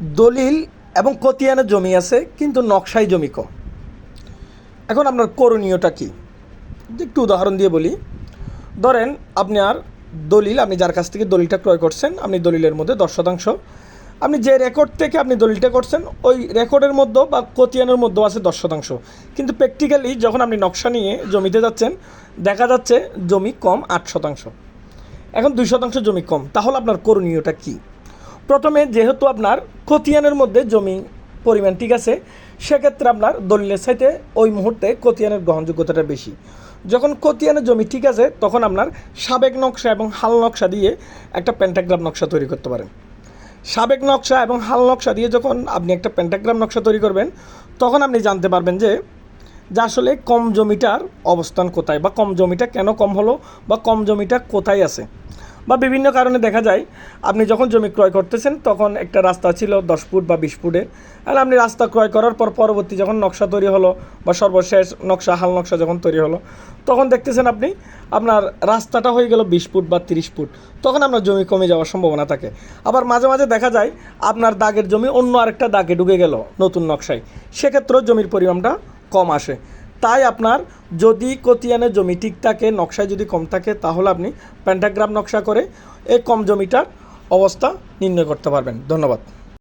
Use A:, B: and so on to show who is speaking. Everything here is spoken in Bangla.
A: দলিল এবং কতিয়ানের জমি আছে, কিন্তু নকশাই জমি কম। এখন আপনার করণীয়টা কি? একটু উদাহরণ দিয়ে বলি, ধরেন আপনার দলিল, আপনি যার কাছ থেকে দলিলটা ক্রয় করছেন, আপনি দলিলের মধ্যে দশ শতাংশ। আপনি যে রেকর্ড থেকে আপনি দলিলটা করছেন, ওই রেকর্ডের মধ্যে বা কতিয়ানের মধ্যেও আছে দশ শতাংশ। কিন্তু প্র্যাকটিক্যালি যখন আপনি নকশা নিয়ে জমিতে যাচ্ছেন, দেখা যাচ্ছে জমি কম আট শতাংশ। এখন দুই শতাংশ জমি কম, তাহলে আপনার করণীয়টা কী? প্রথমে যেহেতু আপনার খতিয়ানের মধ্যে জমি পরিমাণ ঠিক আছে, সেক্ষেত্রে আপনার দলিলের সাইতে ওই মুহূর্তে খতিয়ানের গ্রহণযোগ্যতাটা বেশি। যখন খতিয়ানের জমি ঠিক আছে, তখন আপনার সাবেক নকশা এবং হাল নকশা দিয়ে একটা প্যান্টাগ্রাম নকশা তৈরি করতে পারেন। সাবেক নকশা এবং হাল নকশা দিয়ে যখন আপনি একটা প্যান্টাগ্রাম নকশা তৈরি করবেন, তখন আপনি জানতে পারবেন যে যে আসলে কম জমিটার অবস্থান কোথায় বা কম জমিটা কেন কম হলো বা কম জমিটা কোথায় আছে। বা বিভিন্ন কারণে দেখা যায়, আপনি যখন জমি ক্রয় করতেছেন, তখন একটা রাস্তা ছিল দশ ফুট বা বিশ ফুটের আর আপনি রাস্তা ক্রয় করার পর পরবর্তী যখন নকশা তৈরি হলো বা সর্বশেষ নকশা, হাল নকশা যখন তৈরি হলো, তখন দেখতেছেন আপনি, আপনার রাস্তাটা হয়ে গেল বিশ ফুট বা তিরিশ ফুট। তখন আপনার জমি কমে যাওয়ার সম্ভাবনা থাকে। আবার মাঝে মাঝে দেখা যায়, আপনার দাগের জমি অন্য আরেকটা দাগে ঢুকে গেল নতুন নকশায়। সেক্ষেত্রেও জমির পরিমাণটা কম আসে। তাই আপনার যদি কতিয়ানের জমি ঠিক থাকে, নকশায় যদি কম থাকে, তাহলে আপনি প্যান্টাগ্রাম নকশা করে এই কম জমিটার অবস্থা নির্ণয় করতে পারবেন। ধন্যবাদ।